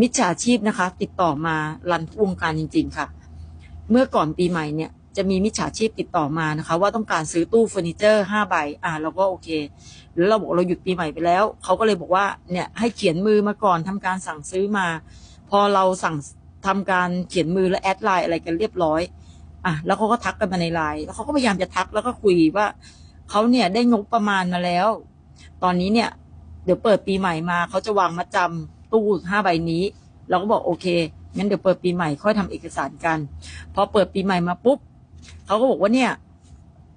มิจฉาชีพนะคะ ติดต่อมารันวงการจริง ๆ ค่ะ เมื่อก่อนปีใหม่เนี่ยจะมีมิจฉาชีพติดต่อมานะคะ ว่าต้องการซื้อตู้เฟอร์นิเจอร์ห้าใบอ่าเราก็โอเคแล้วเราบอกเราหยุดปีใหม่ไปแล้วเขาก็เลยบอกว่าเนี่ยให้เขียนมือมาก่อนทำการสั่งซื้อมา พอเราสั่งทำการเขียนมือและแอดไลน์อะไรกันเรียบร้อยอะแล้วเขาก็ทักกันมาในไลน์แล้วเขาก็พยายามจะทักแล้วก็คุยว่าเขาเนี่ยได้งบประมาณมาแล้ว ตอนนี้เนี่ย เดี๋ยวเปิดปีใหม่มาเขาจะวางมาจำ ตู้ห้าใบนี้ เราก็บอกโอเคงั้นเดี๋ยวเปิดปีใหม่ค่อยทำเอกสารกัน พอเปิดปีใหม่มาปุ๊บเขาก็บอกว่าเนี่ย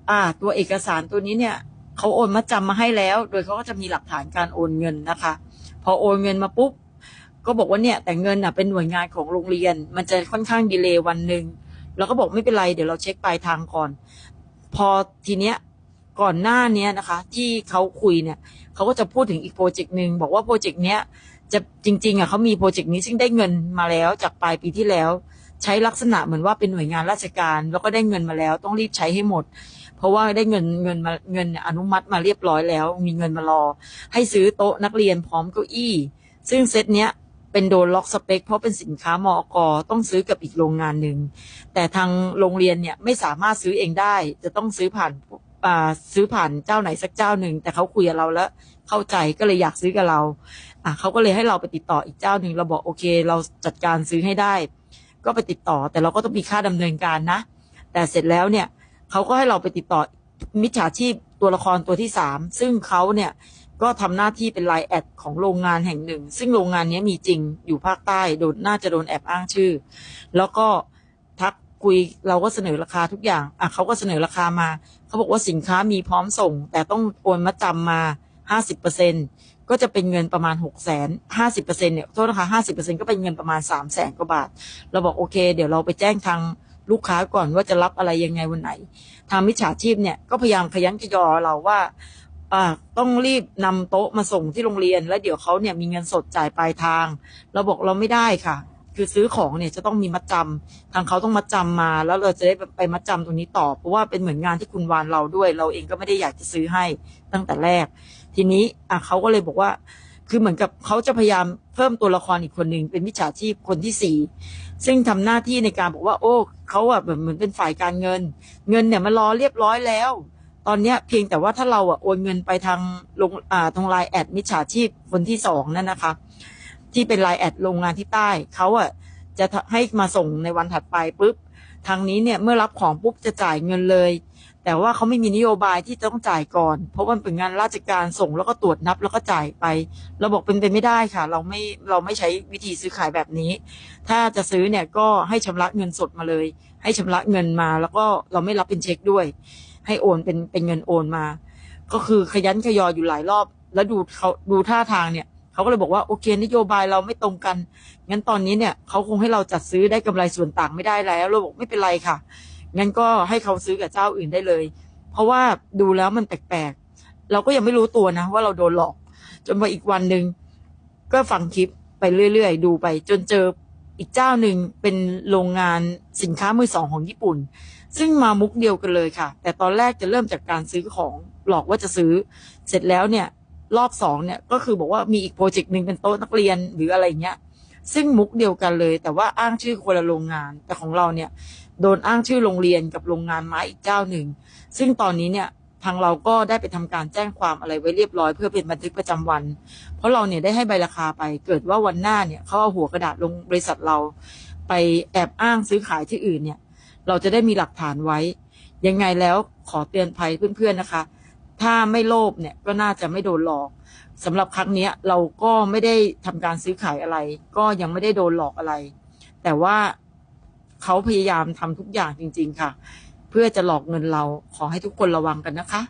อ่า ตัวเอกสารตัวนี้เนี่ยเขาโอนมาจำมาให้แล้ว โดยเขาก็จะมีหลักฐานการโอนเงินนะคะ พอโอนเงินมาปุ๊บก็บอกว่าเนี่ย แต่เงินอะเป็นหน่วยงานของโรงเรียน มันจะค่อนข้างดีเลย์วันหนึ่งเราก็บอกไม่เป็นไรเดี๋ยวเราเช็คปลายทางก่อน พอทีเนี้ยก่อนหน้าเนี้ยนะคะ ที่เขาคุยเนี่ยเขาก็จะพูดถึงอีกโปรเจกต์หนึ่งบอกว่าโปรเจกต์เนี้ย จะจริง ๆอะเขามีโปรเจกต์นี้ซึ่งได้เงินมาแล้วจากปลายปีที่แล้ว ใช้ลักษณะเหมือนว่าเป็นหน่วยงานราชการ แล้วก็ได้เงินมาแล้ว ต้องรีบใช้ให้หมด เพราะว่าได้เงินเงินมาเงินอนุมัติมาเรียบร้อยแล้ว มีเงินมารอ ให้ซื้อโต๊ะนักเรียนพร้อมเก้าอี้ ซึ่งเซตเนี้ยเป็นโดนล็อกสเปค เพราะเป็นสินค้ามอกต้องซื้อกับอีกโรงงานหนึ่ง แต่ทางโรงเรียนเนี่ยไม่สามารถซื้อเองได้ จะต้องซื้อผ่านอ่าซื้อผ่านเจ้าไหนสักเจ้าหนึ่ง แต่เขาคุยกับเราแล้วเข้าใจก็เลยอยากซื้อกับเรา อะเขาก็เลยให้เราไปติดต่ออีกเจ้าหนึ่งเราบอกโอเค เราจัดการซื้อให้ได้ ก็ไปติดต่อ แต่เราก็ต้องมีค่าดำเนินการนะ แต่เสร็จแล้วเนี่ยเขาก็ให้เราไปติดต่อมิจฉาชีพตัวละครตัวที่สามซึ่งเขาเนี่ยก็ทำหน้าที่เป็นไลน์แอดของโรงงานแห่งหนึ่ง ซึ่งโรงงานนี้มีจริงอยู่ภาคใต้โดนน่าจะโดนแอบอ้างชื่อ แล้วก็ทักคุยเราก็เสนอราคาทุกอย่างอะเขาก็เสนอราคามาเขาบอกว่าสินค้ามีพร้อมส่ง แต่ต้องโอนมาจำมา ห้าสิบเปอร์เซ็นก็จะเป็นเงินประมาณหกแสนห้าสิบเปอร์เซ็นเนี่ยโทษนะคะห้าสิบเปอร์เซ็นก็เป็นเงินประมาณสามแสนกว่าบาท เราบอกโอเค เดี๋ยวเราไปแจ้งทางลูกค้าก่อนว่าจะรับอะไรยังไงวันไหน ทางมิจฉาชีพเนี่ยก็พยายามขยันขยอเราว่าอ่าต้องรีบนำโต๊ะมาส่งที่โรงเรียน แล้วเดี๋ยวเขาเนี่ยมีเงินสดจ่ายปลายทาง เราบอกเราไม่ได้ค่ะ คือซื้อของเนี่ยจะต้องมีมัดจำทางเขาต้องมัดจำมา แล้วเราจะได้ไปมัดจำตรงนี้ต่อ เพราะว่าเป็นเหมือนงานที่คุณวานเราด้วย เราเองก็ไม่ได้อยากจะซื้อให้ตั้งแต่แรก ทีนี้อะเขาก็เลยบอกว่า คือเหมือนกับเขาจะพยายามเพิ่มตัวละครอีกคนหนึ่งเป็นมิจฉาชีพคนที่สี่ซึ่งทำหน้าที่ในการบอกว่า โอ้เขาอะแบบเหมือนเป็นฝ่ายการเงิน เงินเนี่ยมันรอเรียบร้อยแล้ว ตอนเนี้ยเพียงแต่ว่าถ้าเราอะโอนเงินไปทางลงอ่าทางไลน์แอดมิจฉาชีพคนที่สองนั่นนะคะ ที่เป็นไลน์แอดโรงงานที่ใต้เขาอะจะให้มาส่งในวันถัดไปปุ๊บทางนี้เนี่ยเมื่อรับของปุ๊บจะจ่ายเงินเลย แต่ว่าเขาไม่มีนโยบายที่จะต้องจ่ายก่อน เพราะว่าเป็นงานราชการส่งแล้วก็ตรวจนับแล้วก็จ่ายไป เราบอกเป็นไปไม่ได้ค่ะ เราไม่เราไม่ใช้วิธีซื้อขายแบบนี้ ถ้าจะซื้อเนี่ยก็ให้ชำระเงินสดมาเลย ให้ชำระเงินมา แล้วก็เราไม่รับเป็นเช็คด้วย ให้โอนเป็นเป็นเงินโอนมา ก็คือขยันขยออยู่หลายรอบ แล้วดูเขาดูท่าทางเนี่ย เขาก็เลยบอกว่าโอเคนโยบายเราไม่ตรงกัน งั้นตอนนี้เนี่ยเขาคงให้เราจัดซื้อได้กำไรส่วนต่างไม่ได้แล้วเราบอกไม่เป็นไรค่ะ งั้นก็ให้เขาซื้อกับเจ้าอื่นได้เลย เพราะว่าดูแล้วมันแปลกๆ เราก็ยังไม่รู้ตัวนะ ว่าเราโดนหลอก จนพออีกวันหนึ่งก็ฟังคลิปไปเรื่อยๆ ดูไป จนเจออีกเจ้าหนึ่งเป็นโรงงานสินค้ามือสองของญี่ปุ่น ซึ่งมามุกเดียวกันเลยค่ะ แต่ตอนแรกจะเริ่มจากการซื้อของหลอกว่าจะซื้อ เสร็จแล้วเนี่ย รอบสองเนี่ยก็คือบอกว่ามีอีกโปรเจกต์หนึ่งเป็นโต๊ะนักเรียนหรืออะไรเงี้ย ซึ่งมุกเดียวกันเลย แต่ว่าอ้างชื่อคนละโรงงาน แต่ของเราเนี่ย โดนอ้างชื่อโรงเรียนกับโรงงานไม้อีกเจ้าหนึ่ง ซึ่งตอนนี้เนี่ยทางเราก็ได้ไปทำการแจ้งความอะไรไว้เรียบร้อยเพื่อเป็นบันทึกประจำวัน เพราะเราเนี่ยได้ให้ใบราคาไป เกิดว่าวันหน้าเนี่ยเขาเอาหัวกระดาษลงบริษัทเรา ไปแอบอ้างซื้อขายที่อื่นเนี่ย เราจะได้มีหลักฐานไว้ ยังไงแล้วขอเตือนภัยเพื่อนๆนะคะ ถ้าไม่โลภเนี่ยก็น่าจะไม่โดนหลอกสำหรับครั้งนี้เราก็ไม่ได้ทำการซื้อขายอะไร ก็ยังไม่ได้โดนหลอกอะไร แต่ว่าเขาพยายามทำทุกอย่างจริง ๆ ค่ะ เพื่อจะหลอกเงินเราขอให้ทุกคนระวังกันนะคะ